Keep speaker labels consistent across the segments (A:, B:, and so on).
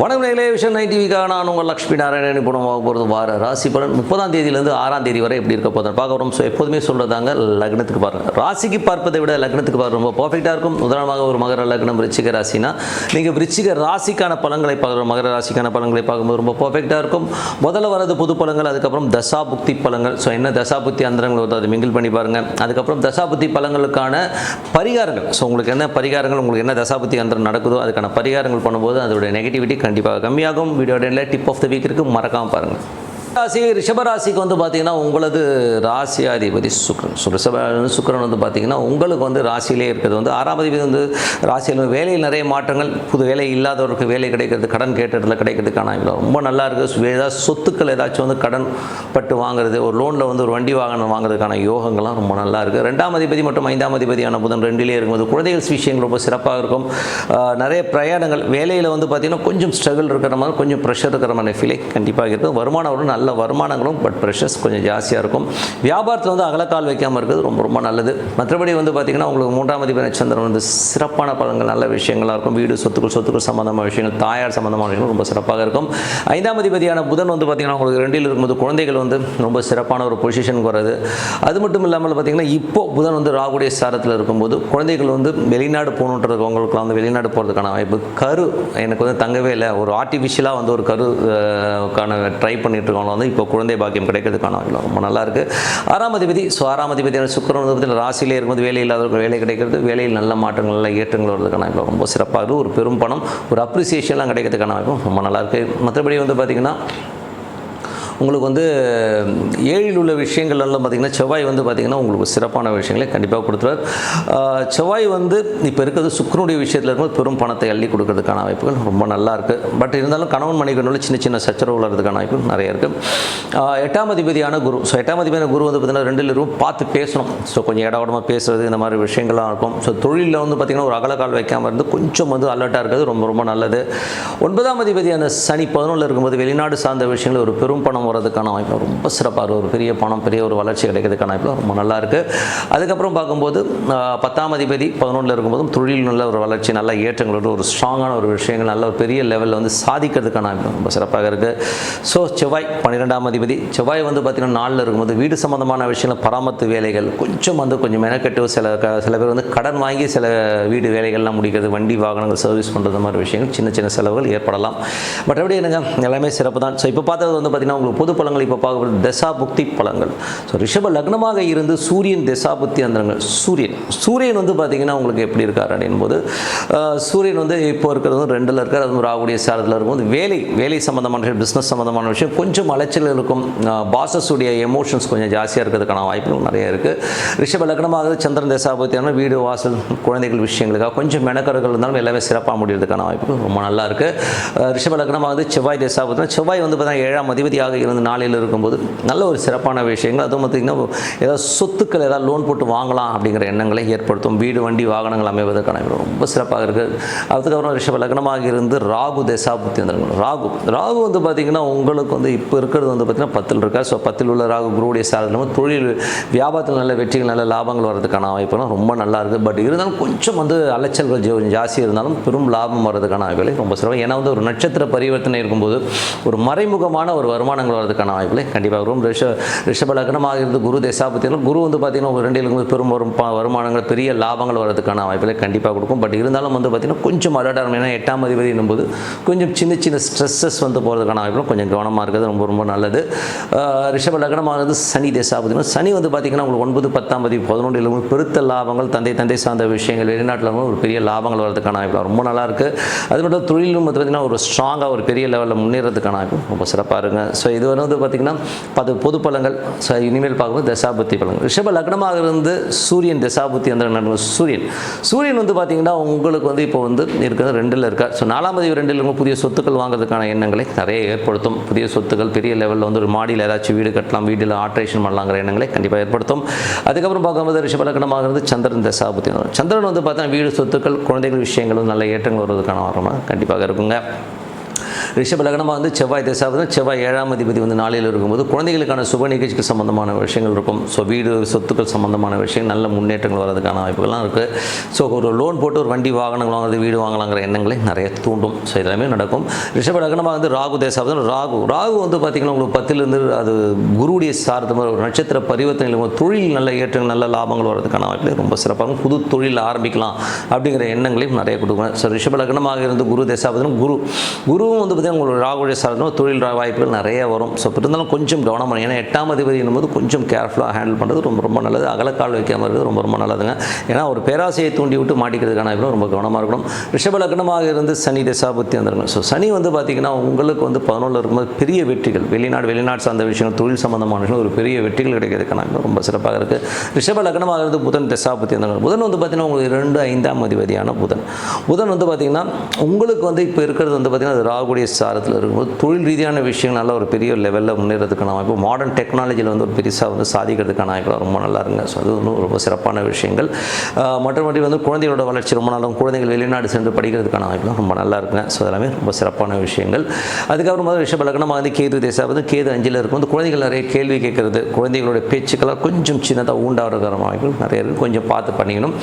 A: வணக்கம் நிலைய விஷயம் நைன் டிவிக்காக நான் உங்கள் லக்ஷ்மி நாராயணன். இப்போ நம்ம போகிறது வார ராசி பலன். முப்பதாம் தேதியிலேருந்து ஆறாம் தேதி வரை எப்படி இருக்க போதும் பார்க்க வரோம். ஸோ எப்போதுமே சொல்கிறதாங்க லக்னத்துக்கு பாருங்கள் ராசிக்கு பார்ப்பதை விட லக்னத்துக்கு பார்க்க ரொம்ப பர்ஃபெக்டாக இருக்கும். உதாரணமாக ஒரு மகர லக்னம் விருச்சிக ராசினா நீங்கள் விருச்சிக ராசிக்கான பலன்களை பார்க்குறோம் மகர ராசிக்கான பலன்களை பார்க்கும்போது ரொம்ப பர்ஃபெக்டாக இருக்கும். முதல்ல வரது புது பலங்கள் அதுக்கப்புறம் தசாபுக்தி பலங்கள் ஸோ என்ன தசாபுக்தி அந்தரங்கள் வருதோ அதை மிங்கிள் பண்ணி பாருங்கள் அதுக்கப்புறம் தசாபுக்தி பலங்களுக்கான பரிகாரங்கள். ஸோ உங்களுக்கு என்ன பரிகாரங்கள் உங்களுக்கு என்ன தசாபுக்தி அந்தரம் நடக்குதோ அதுக்கான பரிகாரங்கள் பண்ணும்போது அதோட நெகட்டிவிட்டி கண்டிப்பாக கம்மியாகும். வீடியோட டிப் ஆஃப் த வீக் இருக்கு. மறக்காமல் பாருங்கள் ராசி ரிஷபராசிக்கு வந்து பார்த்தீங்கன்னா உங்களது ராசியாதிபதி சுக்ரன் ரிஷப சுக்ரன் வந்து பார்த்தீங்கன்னா உங்களுக்கு வந்து ராசியிலே இருக்கிறது. வந்து ஆறாம் அதிபதி வந்து ராசியில் வேலையில் நிறைய மாற்றங்கள் புது வேலை இல்லாதவருக்கு வேலை கிடைக்கிறது கடன் கேட்டதில் கிடைக்கிறதுக்கான ரொம்ப நல்லா இருக்குது ஏதாவது சொத்துக்கள் ஏதாச்சும் வந்து கடன் பட்டு வாங்குறது ஒரு லோனில் வந்து ஒரு வண்டி வாகனம் வாங்குறதுக்கான யோகங்கள்லாம் ரொம்ப நல்லா இருக்குது ரெண்டாம் அதிபதி மற்றும் ஐந்தாம் அதிபதியான புதன் ரெண்டிலே இருக்கும்போது குழந்தைகள் விஷயங்கள் ரொம்ப சிறப்பாக இருக்கும். நிறைய பிரயாணங்கள் வேலையில் வந்து பார்த்திங்கன்னா கொஞ்சம் ஸ்ட்ரகிள் இருக்கிற மாதிரி கொஞ்சம் ப்ரெஷர் இருக்கிற மாதிரி ஃபீலே கண்டிப்பாக இருக்கும். வருமானம் வரும் நல்ல வருமானங்களும் பட் ப்ரெஷர்ஸ் கொஞ்சம் ஜாஸ்தியாக இருக்கும். வியாபாரத்தில் வந்து அகலக்கால் வைக்காமல் இருக்கிறது ரொம்ப ரொம்ப நல்லது. மற்றபடி வந்து பார்த்திங்கன்னா உங்களுக்கு மூன்றாம் அதிபதி நட்சத்திரம் வந்து சிறப்பான பலன்கள் நல்ல விஷயங்களாக இருக்கும். வீடு சொத்துக்கள் சொத்துக்கள் சம்மந்தமான விஷயங்கள் தாயார் சம்மந்தமான விஷயங்கள் ரொம்ப சிறப்பாக இருக்கும். ஐந்தாம் அதிபதியான புதன் வந்து பார்த்திங்கன்னா உங்களுக்கு ரெண்டில் இருக்கும்போது குழந்தைகள் வந்து ரொம்ப சிறப்பான ஒரு பொசிஷனுக்கு வர்றது. அது மட்டும் இல்லாமல் பார்த்திங்கன்னா இப்போ புதன் வந்து ராகுடைய சாரத்தில் இருக்கும்போது குழந்தைகள் வந்து வெளிநாடு போகணுன்றவங்களுக்குலாம் வந்து வெளிநாடு போகிறதுக்கான வாய்ப்பு. கரு எனக்கு வந்து தங்கவே இல்லை. ஒரு ஆர்டிஃபிஷியலாக வந்து ஒரு கருக்கான ட்ரை பண்ணிட்டு வந்து இப்போ குழந்தை பாக்கியம் கிடைக்கிறதுக்கான வாய்ப்பு ரொம்ப நல்லா இருக்கு ஆறாம் அதிபதி ஸோ ஆறாம் அதிபதியான சுக்கரன் வந்து ராசியிலே இருக்கும்போது வேலை இல்லாதவர்கள் வேலை கிடைக்கிறது. வேலையில் நல்ல மாற்றங்கள் நல்ல ஏற்றங்கள் வருவதற்கான வாய்ப்பு ரொம்ப சிறப்பாக இருக்குது ஒரு பெரும் பணம் ஒரு அப்ரிசியேஷன்லாம் கிடைக்கிறதுக்கான வாய்ப்பு ரொம்ப நல்லா இருக்கு மற்றபடி வந்து பார்த்திங்கன்னா உங்களுக்கு வந்து ஏழில் உள்ள விஷயங்கள்லாம் பார்த்திங்கன்னா செவ்வாய் வந்து பார்த்திங்கன்னா உங்களுக்கு சிறப்பான விஷயங்களை கண்டிப்பாக கொடுத்துருவார். செவ்வாய் வந்து இப்போ இருக்கிறது சுக்கரனுடைய விஷயத்தில் இருக்கும்போது பெரும் பணத்தை அள்ளி கொடுக்கறதுக்கான வாய்ப்புகள் ரொம்ப நல்லா இருக்குது பட் இருந்தாலும் கணவன் மனைவிகளுள்ள சின்ன சின்ன சச்சரவு வளர்றதுக்கான வாய்ப்பு நிறைய இருக்குது எட்டாம் அதிபதியான குரு. ஸோ எட்டாம் அதிபதியான குரு வந்து பார்த்திங்கன்னா ரெண்டில் இருக்கும் பார்த்து பேசணும். ஸோ கொஞ்சம் இடவடமாக பேசுறது இந்த மாதிரி விஷயங்கள்லாம் இருக்கும். ஸோ தொழிலில் வந்து பார்த்திங்கன்னா ஒரு அகலக்கால் வைக்காமல் இருந்து கொஞ்சம் வந்து அலர்ட்டாக இருக்கிறது ரொம்ப ரொம்ப நல்லது. ஒன்பதாம் அதிபதியான சனி பதினொன்றில் இருக்கும்போது வெளிநாடு சார்ந்த விஷயங்கள் ஒரு பெரும் பணம் போகிறதுக்கான வாய்ப்பு ரொம்ப சிறப்பாக இருக்கும். ஒரு பெரிய பணம் பெரிய ஒரு வளர்ச்சி கிடைக்கிறதுக்கான வாய்ப்பு ரொம்ப நல்லா இருக்குது அதுக்கப்புறம் பார்க்கும்போது பத்தாம் அதிபதி பதினொன்றில் இருக்கும்போதும் தொழில் நல்ல ஒரு வளர்ச்சி நல்ல ஏற்றங்களோட ஒரு ஸ்ட்ராங்கான ஒரு விஷயங்கள் நல்ல ஒரு பெரிய லெவலில் வந்து சாதிக்கிறதுக்கான வாய்ப்பு ரொம்ப சிறப்பாக இருக்குது ஸோ செவ்வாய் பன்னிரெண்டாம் அதிபதி செவ்வாய் வந்து பார்த்திங்கன்னா நாளில் இருக்கும்போது வீடு சம்மந்தமான விஷயங்கள் பராமத்து வேலைகள் கொஞ்சம் வந்து கொஞ்சம் மெனக்கெட்டு சில க சில பேர் வந்து கடன் வாங்கி சில வீடு வேலைகள்லாம் முடிக்கிறது வண்டி வாகனங்கள் சர்வீஸ் பண்ணுறது மாதிரி விஷயங்கள் சின்ன சின்ன செலவுகள் ஏற்படலாம். மற்றபடி என்னங்க எல்லாமே சிறப்பு தான் ஸோ இப்போ பார்த்தது வந்து பார்த்திங்கன்னா உங்களுக்கு பொது பலங்கள் இப்போ பார்க்கப்படுது. தசா புக்தி பலங்கள் ஸோ ரிஷப லக்னமாக இருந்து சூரியன் தசா புக்தி அந்தங்கள் சூரியன். சூரியன் வந்து பார்த்திங்கன்னா உங்களுக்கு எப்படி இருக்கார் அப்படின்போது சூரியன் வந்து இப்போ இருக்கிறது வந்து ரெண்டில் இருக்கார். அது ராகுடைய சாரத்தில் இருக்கும்போது வேலை வேலை சம்மந்தமான விஷயம் பிஸ்னஸ் சம்மந்தமான விஷயம் கொஞ்சம் அலைச்சல் இருக்கும். பாசஸுடைய எமோஷன்ஸ் கொஞ்சம் ஜாஸ்தியாக இருக்கிறதுக்கான வாய்ப்புகள் நிறைய இருக்குது ரிஷப லக்னமாக சந்திரன் தசாபத்தியான வீடு வாசல் குழந்தைகள் விஷயங்களுக்காக கொஞ்சம் மெனக்கர்கள் இருந்தாலும் எல்லாமே சிறப்பாக முடியறதுக்கான வாய்ப்புகள் ரொம்ப நல்லா இருக்குது ரிஷப லக்னமாக செவ்வாய் தசாபத்தினா செவ்வாய் வந்து பார்த்தீங்கன்னா ஏழாம் அதிபதியாக இருந்து நாளையில் இருக்கும்போது நல்ல ஒரு சிறப்பான விஷயங்கள். அதுவும் பார்த்திங்கன்னா ஏதாவது சொத்துக்கள் ஏதாவது லோன் போட்டு வாங்கலாம் அப்படிங்கிற எண்ணங்களை ஏற்படுத்தும். வீடு வண்டி வாகனங்கள் அமைவதற்கான ரொம்ப சிறப்பாக இருக்குது அதுக்கப்புறம் ரிஷப லக்னமாக இருந்து ராகு தேசாபுத்தி வந்திருக்கணும் ராகு ராகு வந்து பார்த்திங்கன்னா உங்களுக்கு வந்து இப்போ இருக்கிறது வந்து பார்த்திங்கன்னா பத்தில் இருக்கா ஸோ பத்தில் உள்ள ராகு குருவுடைய சாதனமும் தொழில் வியாபாரத்தில் நல்ல வெற்றிகள் நல்ல லாபங்கள் வர்றதுக்கான வாய்ப்புலாம் ரொம்ப நல்லா இருக்குது பட் இருந்தாலும் கொஞ்சம் வந்து அலைச்சல்கள் ஜாஸ்தி இருந்தாலும் பெரும் லாபம் வர்றதுக்கான வாய்ப்புகளை ரொம்ப சிறப்பு ஏன்னா வந்து ஒரு நட்சத்திர பரிவர்த்தனை இருக்கும்போது ஒரு மறைமுகமான ஒரு வருமானங்கள் வர்றதுக்கான வாய்ப்புகளை கண்டிப்பாக வரும். ரிஷ ரிஷப லக்னமாக இருந்து குரு தேசாபத்தியம் குரு வந்து பார்த்திங்கன்னா ஒரு ரெண்டு பெரும் வரும் வருமானங்கள் பெரிய லாபங்கள் வர்றதுக்கான வாய்ப்புகளை கண்டிப்பாக கொடுக்கும். பட் இருந்தாலும் வந்து பார்த்திங்கன்னா கொஞ்சம் அலர்ட்டாக ஏன்னா எட்டாம் அதிபதி என்னும்போது கொஞ்சம் சின்ன சின்ன ஸ்ட்ரெஸ்ஸஸ் வந்து போகிறதுக்கான வாய்ப்புகளும் கொஞ்சம் கவனமாக இருக்கிறது ரொம்ப ரொம்ப நல்லது. ரிஷப லக்னமாக இருந்து சனி தேசாபதினா சனி வந்து பார்த்திங்கன்னா உங்களுக்கு ஒன்பது பத்தாம் தேதி பதினொன்றில் பெருத்த லாபங்கள் தந்தை தந்தை சார்ந்த விஷயங்கள் வெளிநாட்டில் ஒரு பெரிய லாபங்கள் வரதுக்கான வாய்ப்பு ரொம்ப நல்லா இருக்குது அது மட்டும் தொழிலும் வந்து பார்த்திங்கன்னா ஒரு ஸ்ட்ராங்காக ஒரு பெரிய லெவலில் முன்னேறதுக்கான வாய்ப்பு ரொம்ப சிறப்பாக இருங்க ஸோ இது வந்து பார்த்திங்கன்னா பது பொது பலங்கள் ஸோ இனிமேல் பார்க்கும்போது தசாபுத்தி பழங்கள் ரிஷப லக்னமாக இருந்து சூரியன் தசாபுத்தி அந்த சூரியன். சூரியன் வந்து பார்த்திங்கன்னா உங்களுக்கு வந்து இப்போ வந்து இருக்கிறது ரெண்டில் இருக்கார் ஸோ நாலாம் பதிவு ரெண்டில் இருக்கும் புதிய சொத்துக்கள் வாங்குறதுக்கான எண்ணங்களை நிறைய ஏற்படுத்தும். புதிய சொத்துக்கள் பெரிய லெவலில் வந்து ஒரு மாடியில் ஏதாச்சும் வீடு கட்டலாம் வீட்டில் ஆல்ட்ரேஷன் பண்ணலாங்கிற எண்ணங்களை கண்டிப்பாக ஏற்படுத்தும். அதுக்கப்புறம் பார்க்கும்போது ரிஷபலக்கணமாக இருந்து சந்திரன் தசாபுத்தி சந்திரன் வந்து பார்த்தா வீடு சொத்துக்கள் குழந்தைகள் விஷயங்களும் நல்ல ஏற்றங்கள் வருவதற்கான வரமாக கண்டிப்பாக இருக்குங்க. ரிஷப லக்னமாக வந்து செவ்வாய் தசாபதி செவ்வாய் ஏழாம் அதிபதி வந்து நாளையில் இருக்கும்போது குழந்தைகளுக்கான சுப நிகழ்ச்சிக்கு சம்பந்தமான விஷயங்கள் இருக்கும். ஸோ வீடு சொத்துக்கள் சம்மந்தமான விஷயம் நல்ல முன்னேற்றங்கள் வர்றதுக்கான வாய்ப்புகள்லாம் இருக்குது ஸோ ஒரு லோன் போட்டு ஒரு வண்டி வாகனங்கள் வாங்குறது வீடு வாங்கலாங்கிற எண்ணங்களை நிறைய தூண்டும். ஸோ எல்லாமே நடக்கும். ரிஷப லக்னமாக வந்து ராகு தேசாபதி ராகு. ராகு வந்து பார்த்திங்கன்னா உங்களுக்கு பத்திலிருந்து அது குருடைய சார்ந்த மாதிரி ஒரு நட்சத்திர பரிவர்த்தனையில் தொழில் நல்ல ஏற்றங்கள் நல்ல லாபங்கள் வர்றதுக்கான வாய்ப்புகள் ரொம்ப சிறப்பாக புது தொழில் ஆரம்பிக்கலாம் அப்படிங்கிற எண்ணங்களையும் நிறைய கொடுக்கணும். ஸோ ரிஷப லக்னமாக இருந்து குரு தேசாபதனும் குரு. குருவும் வந்து பார்த்திங்கன்னா உங்களுக்கு ராகுடைய சாரணும் தொழில் ரா- வாய்ப்புகள் நிறைய வரும். ஸோ இருந்தாலும் கொஞ்சம் கவனம் பண்ணணும் ஏன்னா எட்டாம் அதிபதி போது கொஞ்சம் கேர்ஃபுல்லாக ஹேண்டில் பண்ணுறது ரொம்ப ரொம்ப நல்லது. அகலக்கால் வைக்காமல் இருக்கிறது ரொம்ப ரொம்ப நல்லதுங்க. ஏன்னா ஒரு பேராசையை தூண்டி விட்டு மாட்டிக்கிறதுக்கான ரொம்ப கவனமாக இருக்கணும். ரிஷப லக்னமாக இருந்து சனி தசாபுத்தி வந்துருங்க ஸோ சனி வந்து பார்த்திங்கன்னா உங்களுக்கு வந்து பதினொன்றில் இருக்கும்போது பெரிய வெற்றிகள் வெளிநாடு வெளிநாடு சார்ந்த விஷயங்கள் தொழில் சம்மந்தமான விஷயங்கள் ஒரு பெரிய வெற்றிகள் கிடைக்கிறதுக்கான ரொம்ப சிறப்பாக இருக்குது ரிஷப லக்னமாக இருந்து புதன் தசாபுத்தி வந்துருங்க புதன் வந்து பார்த்திங்கன்னா உங்களுக்கு ரெண்டு ஐந்தாம் அதிபதியான புதன். புதன் வந்து பார்த்திங்கன்னா உங்களுக்கு வந்து இப்போ இருக்கிறது வந்து பார்த்திங்கன்னா அது ராகுடைய சாரத்தில் இருக்கும்போது தொழில் ரீதியான விஷயங்கள் ஒரு பெரிய லெவலில் முன்னேறதுக்கான வாய்ப்பு. மாடர்ன் டெக்னாலஜியில் வந்து ஒரு பெருசாக வந்து சாதிக்கிறதுக்கான வாய்ப்பு ரொம்ப நல்லா இருங்க ஸோ அது வந்து ரொம்ப சிறப்பான விஷயங்கள். மற்றபடி வந்து குழந்தைகளோட வளர்ச்சி ரொம்ப நல்லா குழந்தைகள் வெளிநாடு சென்று படிக்கிறதுக்கான வாய்ப்புலாம் ரொம்ப நல்லா இருக்குங்க. ஸோ அதெல்லாமே ரொம்ப சிறப்பான விஷயங்கள். அதுக்கப்புறம் வந்து ரிஷப லக்னமாக வந்து கேது தேசா வந்து கேது அஞ்சில் இருக்கும். வந்து குழந்தைகள் நிறைய கேள்வி கேட்குறது குழந்தைகளோட பேச்சுக்கெல்லாம் கொஞ்சம் சின்னதாக ஊண்டாகிறதுக்கான வாய்ப்புகள் நிறைய இருக்குது கொஞ்சம் பார்த்து பண்ணிக்கணும்.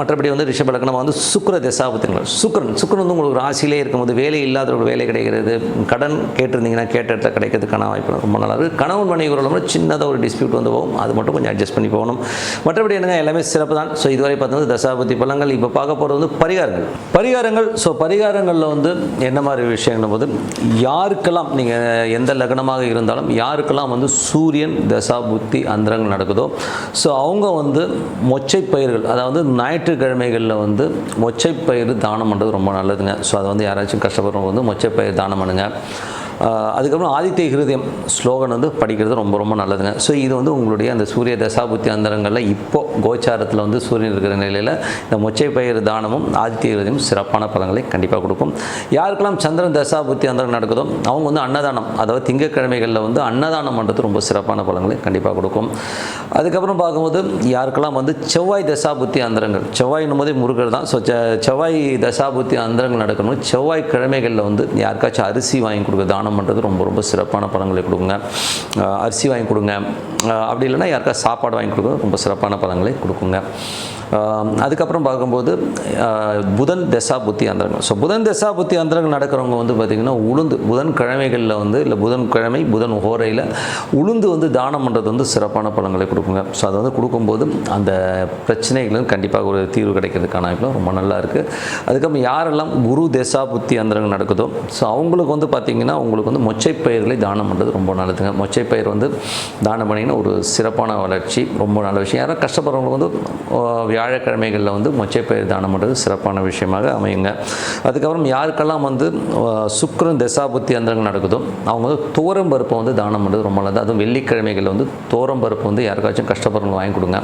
A: மற்றபடி வந்து ரிஷபலக்கணமாக வந்து சுக்கர தசாபத்திங்கள் சுக்கிரன். சுக்கிரன் வந்து உங்களுக்கு ராசியிலே இருக்கும்போது வேலை இல்லாதவர்கள் வேலை கிடைக்கிறது. கடன் கேட்டிருந்தீங்கன்னா கேட்ட இடத்துல கிடைக்கிறதுக்கான வாய்ப்பு ரொம்ப நல்லா இருக்குது கணவன் உறவுல சின்னதாக ஒரு டிஸ்பியூட் வந்து போகும். அது மட்டும் கொஞ்சம் அட்ஜஸ்ட் பண்ணி போகணும். மற்றபடி என்னங்க எல்லாமே சிறப்பு தான். ஸோ இதுவரை பார்த்தது தசாபதி பழங்கள். இப்போ பார்க்க போகிறது வந்து பரிகாரங்கள். பரிகாரங்கள் ஸோ பரிகாரங்களில் வந்து என்ன மாதிரி விஷயங்கள் போது யாருக்கெல்லாம் நீங்கள் எந்த லக்னமாக இருந்தாலும் யாருக்கெல்லாம் வந்து சூரியன் தசாபுத்தி அந்தரங்கள் நடக்குதோ ஸோ அவங்க வந்து மொச்சை பயிர்கள் அதாவது ஞாயிற்றுக்கிழமைகளில் வந்து மொச்சை பயிர் தானம் பண்ணுறது ரொம்ப நல்லதுங்க. ஸோ அதை வந்து யாராச்சும் அப்புறம் வந்து மொச்சப்பயிர் தானம் பண்ணுங்கள் அதுக்கப்புறம் ஆதித்ய ஹிருதயம் ஸ்லோகன் வந்து படிக்கிறது ரொம்ப ரொம்ப நல்லதுங்க. ஸோ இது வந்து உங்களுடைய அந்த சூரிய தசாபுத்தி அந்தரங்களில் இப்போது கோச்சாரத்தில் வந்து சூரியன் இருக்கிற நிலையில் இந்த மொச்சை பயிர் தானமும் ஆதித்ய ஹிருதயம் சிறப்பான பலன்களை கண்டிப்பாக கொடுக்கும். யாருக்கெல்லாம் சந்திரன் தசாபுத்தி அந்தரம் நடக்குதோ அவங்க வந்து அன்னதானம் அதாவது திங்கக்கிழமைகளில் வந்து அன்னதானம் பண்ணுறது ரொம்ப சிறப்பான பலன்களை கண்டிப்பாக கொடுக்கும். அதுக்கப்புறம் பார்க்கும்போது யாருக்கெல்லாம் வந்து செவ்வாய் தசாபுத்தி அந்தரங்கள் செவ்வாய் போதே முருகர் தான். ஸோ செவ்வாய் தசாபுத்தி அந்தரங்கள் நடக்கணும். செவ்வாய் கிழமைகளில் வந்து யாருக்காச்சும் அரிசி வாங்கி கொடுக்க தானம் பண்ணுறது ரொம்ப ரொம்ப சிறப்பான பழங்களை கொடுங்க. அரிசி வாங்கி கொடுங்க. அப்படி இல்லைன்னா யாருக்கா சாப்பாடு வாங்கி கொடுக்க ரொம்ப சிறப்பான பழங்களை கொடுக்குங்க. அதுக்கப்புறம் பார்க்கும்போது புதன் தசா புத்தி அந்தரங்கள் ஸோ புதன் தசா புத்தி அந்தரங்கள் நடக்கிறவங்க வந்து பார்த்திங்கன்னா உளுந்து புதன் கிழமைகளில் வந்து இல்லை புதன் கிழமை புதன் ஹோரையில் உளுந்து வந்து தானம் பண்ணுறது வந்து சிறப்பான பழங்களை கொடுக்குங்க. ஸோ அதை வந்து கொடுக்கும்போது அந்த பிரச்சனைகளும் கண்டிப்பாக ஒரு தீர்வு கிடைக்கிறதுக்கான வாய்ப்பு ரொம்ப நல்லா இருக்குது அதுக்கப்புறம் யாரெல்லாம் குரு தசா புத்தி அந்தரங்கள் நடக்குதோ ஸோ அவங்களுக்கு வந்து பார்த்திங்கன்னா உங்களுக்கு வந்து மொச்சை பயிர்களை தானம் பண்ணுறது ரொம்ப நல்லதுங்க. மொச்சைப்பயிர் வந்து தானம் பண்ணிங்கன்னா ஒரு சிறப்பான வளர்ச்சி ரொம்ப நல்ல விஷயம். யாரும் கஷ்டப்படுறவங்களுக்கு வந்து வியாழக்கிழமைகளில் வந்து மொச்சைப்பயிர் தானம் பண்ணுறது சிறப்பான விஷயமாக அமையுங்க. அதுக்கப்புறம் யாருக்கெல்லாம் வந்து சுக்கரன் தசாபுத்தி அந்தரங்கள் நடக்குதோ அவங்க வந்து தோரம் பருப்பை வந்து தானம் பண்ணுறது ரொம்ப நல்லது. அதுவும் வெள்ளிக்கிழமைகளில் வந்து தோரம் பருப்பு வந்து யாருக்காச்சும் கஷ்டப்படுறவங்க வாங்கி கொடுங்க.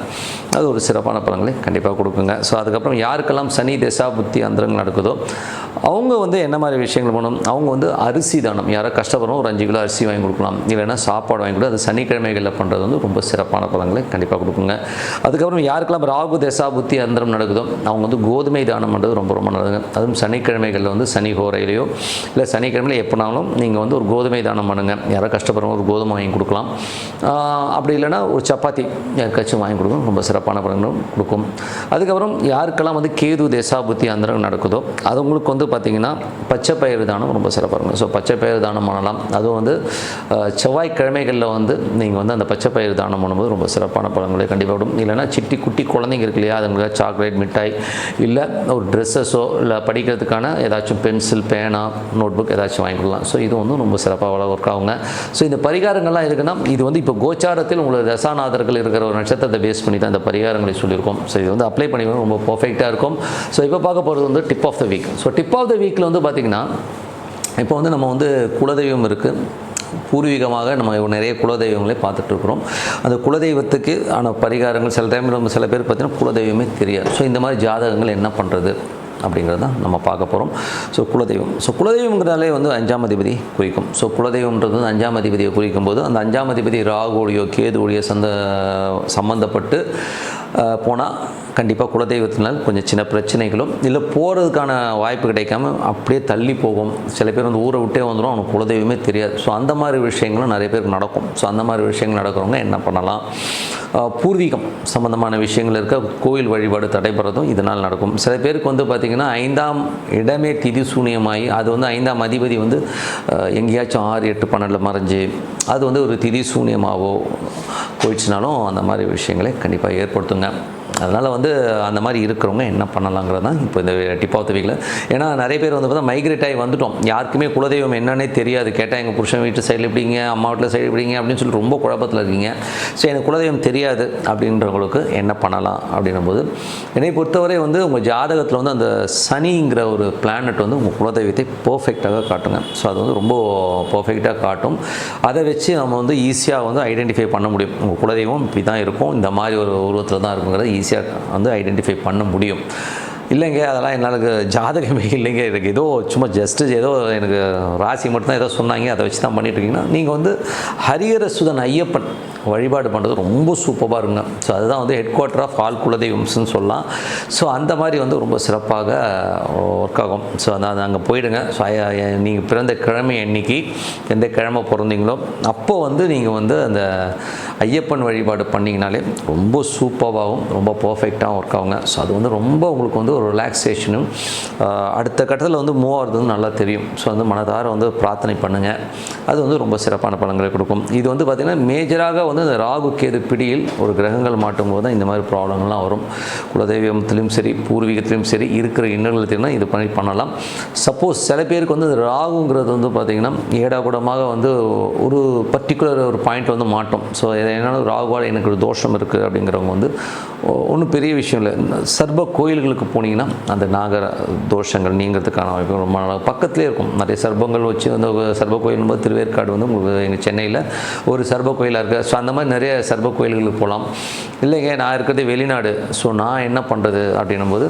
A: அது ஒரு சிறப்பான பலன்களை கண்டிப்பாக கொடுக்குங்க. ஸோ அதுக்கப்புறம் யாருக்கெல்லாம் சனி தசாபுத்தி அந்தரங்கள் நடக்குதோ அவங்க வந்து என்ன மாதிரி விஷயங்கள் பண்ணணும்? அவங்க வந்து அரிசி தானம். யார் யாராவது கஷ்டப்படுறோம் ஒரு அஞ்சு கிலோ அரிசி வாங்கி கொடுக்கலாம். இல்லைன்னா சாப்பாடு வாங்கி கொடுத்து அது சனிக்கிழமைகளில் பண்ணுறது வந்து ரொம்ப சிறப்பான பலன்களை கண்டிப்பாக கொடுக்குங்க. அதுக்கப்புறம் யாருக்கெல்லாம் ராகு தசாபுத்தி அந்தரம் நடக்குதோ அவங்க வந்து கோதுமை தானம் பண்ணுறது ரொம்ப ரொம்ப நல்லதுங்க. அதுவும் சனிக்கிழமைகளில் வந்து சனி ஹோரையிலையோ இல்லை சனிக்கிழமையில் எப்போனாலும் நீங்கள் வந்து ஒரு கோதுமை தானம் பண்ணுங்கள் யாராவது கஷ்டப்படுறவங்க ஒரு கோதுமை வாங்கி கொடுக்கலாம். அப்படி இல்லைன்னா ஒரு சப்பாத்தி யாருக்காச்சும் வாங்கி கொடுக்கணும். ரொம்ப சிறப்பான பலன்களும் கொடுக்கும். அதுக்கப்புறம் யாருக்கெல்லாம் வந்து கேது தேசாபுத்தி அந்தரம் நடக்குதோ அது உங்களுக்கு வந்து பார்த்திங்கன்னா பச்சை பயிர் தானம் ரொம்ப சிறப்பாக இருக்கும் ஸோ பச்சை பயிர் தானம் பண்ணலாம். அதுவும் வந்து செவ்வாய்க்கிழமைகளில் வந்து நீங்கள் வந்து அந்த பச்சை பயிர் தானம் பண்ணும்போது ரொம்ப சிறப்பான பழங்களை கண்டிப்பாக விடும் இல்லைன்னா சிட்டி குட்டி குழந்தைங்க இருக்கு இல்லையா அதுங்களுக்கு சாக்லேட் மிட்டாய் இல்லை ஒரு ட்ரெஸ்ஸஸோ இல்லை படிக்கிறதுக்கான ஏதாச்சும் பென்சில் பேனா நோட் புக் ஏதாச்சும் வாங்கிக்கலாம் ஸோ இது வந்து ரொம்ப சிறப்பாக ஒர்க் ஆகுங்க. ஸோ இந்த பரிகாரங்கள்லாம் இருக்குன்னா இது வந்து இப்போ கோச்சாரத்தில் உங்களோட ரசாநாதர்கள் இருக்கிற ஒரு நட்சத்திரத்தை பேஸ் பண்ணி தான் இந்த பரிகாரங்களை சொல்லியிருக்கோம். ஸோ இது வந்து அப்ளை பண்ணி ரொம்ப பர்ஃபெக்டாக இருக்கும். ஸோ இப்போ பார்க்க போகிறது வந்து tip of the week so tip of the வீக்கில் வந்து பார்த்திங்கன்னா இப்போ வந்து நம்ம வந்து குலதெய்வம் இருக்குது பூர்வீகமாக நம்ம நிறைய குலதெய்வங்களை பார்த்துட்ருக்குறோம். அந்த குலதெய்வத்துக்கு ஆன பரிகாரங்கள் சில டைமில் நம்ம சில பேர் பார்த்தீங்கன்னா குலதெய்வமே தெரியாது. ஸோ இந்த மாதிரி ஜாதகங்கள் என்ன பண்ணுறது அப்படிங்கிறது தான் நம்ம பார்க்க போகிறோம் ஸோ குலதெய்வம். ஸோ குலதெய்வங்கிறதாலே வந்து அஞ்சாம் அதிபதி குறிக்கும். ஸோ குலதெய்வம்ன்றது வந்து அஞ்சாம் அதிபதியை குறிக்கும் போது அந்த அஞ்சாம் அதிபதி ராகுடைய கேதுடைய சந்த சம்மந்தப்பட்டு போனால் கண்டிப்பாக குலதெய்வத்தினால் கொஞ்சம் சின்ன பிரச்சனைகளும் இல்லை போகிறதுக்கான வாய்ப்பு கிடைக்காம அப்படியே தள்ளி போகும். சில பேர் வந்து ஊரை விட்டே வந்துடும் அவனுக்கு குலதெய்வமே தெரியாது. ஸோ அந்த மாதிரி விஷயங்களும் நிறைய பேருக்கு நடக்கும். ஸோ அந்த மாதிரி விஷயங்கள் நடக்கிறவங்க என்ன பண்ணலாம்? பூர்வீகம் சம்மந்தமான விஷயங்கள் இருக்க கோயில் வழிபாடு தடைபடுறதும் இதனால் நடக்கும். சில பேருக்கு வந்து பார்த்திங்கன்னா ஐந்தாம் இடமே திதி சூனியமாகி அது வந்து ஐந்தாம் அதிபதி வந்து எங்கேயாச்சும் ஆறு எட்டு பன்னெண்டில் மறைஞ்சு அது வந்து ஒரு திதி சூன்யமாகவோ போயிடுச்சுனாலும் அந்த மாதிரி விஷயங்களை கண்டிப்பாக ஏற்படுத்துங்க. அதனால் வந்து அந்த மாதிரி இருக்கிறவங்க என்ன பண்ணலாங்கிறது தான் இப்போ இந்த டிப் ஆஃப் த வீக்கில் ஏன்னா நிறைய பேர் வந்து பார்த்தா மைக்ரேட் ஆகி வந்துட்டோம். யாருக்குமே குலதெய்வம் என்னன்னே தெரியாது. கேட்டால் எங்கள் புருஷன் வீட்டு சைடில் எப்படிங்க அம்மா வீட்டில் சைடு எப்படிங்க அப்படின்னு சொல்லி ரொம்ப குழப்பத்தில் இருக்கீங்க. ஸோ எனக்கு குலதெய்வம் தெரியாது அப்படின்றவங்களுக்கு என்ன பண்ணலாம் அப்படின்னும் போது என்னை பொறுத்தவரை வந்து உங்கள் ஜாதகத்தில் வந்து அந்த சனிங்கிற ஒரு பிளானட் வந்து உங்கள் குலதெய்வத்தை பர்ஃபெக்டாக காட்டுங்க. ஸோ அது வந்து ரொம்ப பர்ஃபெக்டாக காட்டும். அதை வச்சு நம்ம வந்து ஈஸியாக வந்து ஐடென்டிஃபை பண்ண முடியும். உங்கள் குலதெய்வம் இப்படி தான் இருக்கும். இந்த மாதிரி ஒரு உருவத்தில் தான் இருக்குங்கிறத ஈஸியாக வந்து ஐடென்டிஃபை பண்ண முடியும். இல்லைங்க அதெல்லாம் எனக்கு ஜாதகமே இல்லைங்க. எனக்கு ஏதோ சும்மா ஜஸ்ட்டு ஏதோ எனக்கு ராசி மட்டும்தான் ஏதோ சொன்னாங்க அதை வச்சு தான் பண்ணிட்டு இருக்கீங்கன்னா நீங்கள் வந்து ஹரியரசுதன் ஐயப்பன் வழிபாடு பண்ணுறது ரொம்ப சூப்பராக இருங்க ஸோ அதுதான் வந்து ஹெட் குவார்ட்டர் ஆஃப் ஆல் குலதெய்வம்ஸ்னு சொல்லலாம். ஸோ அந்த மாதிரி வந்து ரொம்ப சிறப்பாக ஒர்க் ஆகும். ஸோ அதான் அங்கே போயிடுங்க. ஸோ நீங்கள் பிறந்த கிழமை அன்னைக்கு எந்த கிழமை பிறந்தீங்களோ அப்போ வந்து நீங்கள் வந்து அந்த ஐயப்பன் வழிபாடு பண்ணிங்கனாலே ரொம்ப சூப்பராகவும் ரொம்ப பர்ஃபெக்டாகவும் ஒர்க் ஆகுங்க. ஸோ அது வந்து ரொம்ப உங்களுக்கு வந்து ஒரு ரிலாக்ஸேஷனும் அடுத்த கட்டத்தில் வந்து மூவ் ஆகிறது நல்லா தெரியும். ஸோ வந்து மனதார வந்து பிரார்த்தனை பண்ணுங்கள் அது வந்து ரொம்ப சிறப்பான பலன்களை கொடுக்கும். இது வந்து பார்த்திங்கன்னா மேஜராக வந்து இந்த ராகு கேது பிடியில் ஒரு கிரகங்கள் மாட்டும் போது தான் இந்த மாதிரி ப்ராப்ளங்கள்லாம் வரும். குலதெய்வத்திலும் சரி பூர்வீகத்திலும் சரி இருக்கிற இன்னல்கள் இது பண்ணி பண்ணலாம். சப்போஸ் சில பேருக்கு வந்து இந்த ராகுங்கிறது வந்து பார்த்திங்கன்னா ஏடாகூடமாக வந்து ஒரு பர்டிகுலர் ஒரு பாயிண்ட் வந்து மாட்டோம் ஸோ என்னென்ன ராகுவால் எனக்கு ஒரு தோஷம் இருக்குது அப்படிங்கிறவங்க வந்து ஒன்றும் பெரிய விஷயம் இல்லை. சர்ப கோயில்களுக்கு போனீங்கன்னா அந்த நாகர தோஷங்கள் நீங்கிறதுக்கான வாய்ப்பு ரொம்ப நல்லா பக்கத்துலேயே இருக்கும். நிறைய சர்பங்கள் வச்சு வந்து சர்ப கோயில் போது திருவேற்காடு வந்து உங்களுக்கு எங்கள் சென்னையில் ஒரு சர்ப கோயிலாக இருக்குது ஸோ அந்த மாதிரி நிறைய சர்ப கோயில்களுக்கு போகலாம். இல்லைங்க நான் இருக்கிறது வெளிநாடு. ஸோ நான் என்ன பண்ணுறது அப்படின்னும் போது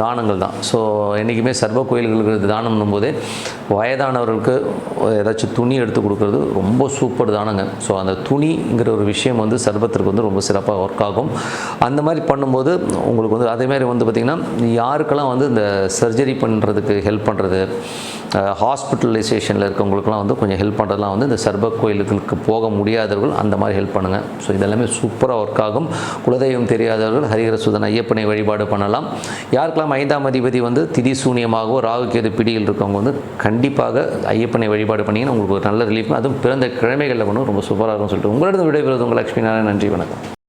A: தானங்கள் தான். ஸோ என்றைக்குமே சர்வ கோயில்களுக்கு தானம் போதே வயதானவர்களுக்கு ஏதாச்சும் துணி எடுத்து கொடுக்கறது ரொம்ப சூப்பர் தானங்க. ஸோ அந்த துணிங்கிற ஒரு விஷயம் வந்து சர்வத்திற்கு வந்து ரொம்ப சிறப்பாக ஒர்க் ஆகும். அந்த மாதிரி பண்ணும்போது உங்களுக்கு வந்து அதேமாதிரி வந்து பார்த்திங்கன்னா யாருக்கெல்லாம் வந்து இந்த சர்ஜரி பண்ணுறதுக்கு ஹெல்ப் பண்ணுறது ஹாஸ்பிட்டலைசேஷனில் இருக்கவங்களுக்குலாம் வந்து கொஞ்சம் ஹெல்ப் பண்ணுறதுலாம் வந்து இந்த சர்ப கோயிலுக்கு போக முடியாதவர்கள் அந்த மாதிரி ஹெல்ப் பண்ணுங்கள் ஸோ இதெல்லாமே சூப்பராக ஒர்க் ஆகும். குலதெய்வம் தெரியாதவர்கள் ஹரிஹர சுதன் ஐயப்பனை வழிபாடு பண்ணலாம். யாருக்கெல்லாம் ஐந்தாம் அதிபதி வந்து திதி சூனியமாகவோ ராகுக்கேது பிடியில் இருக்கவங்க வந்து கண்டிப்பாக ஐயப்பனை வழிபாடு பண்ணிங்கன்னா உங்களுக்கு ஒரு நல்ல ரிலீஃப் அதுவும் பிறந்த கிழமைகளில் பண்ணும். ரொம்ப சூப்பராக இருக்கும்னு சொல்லிட்டு உங்களிடம் விடைபெறுவது உங்கள் லட்சுமி நாராயணன். நன்றி வணக்கம்.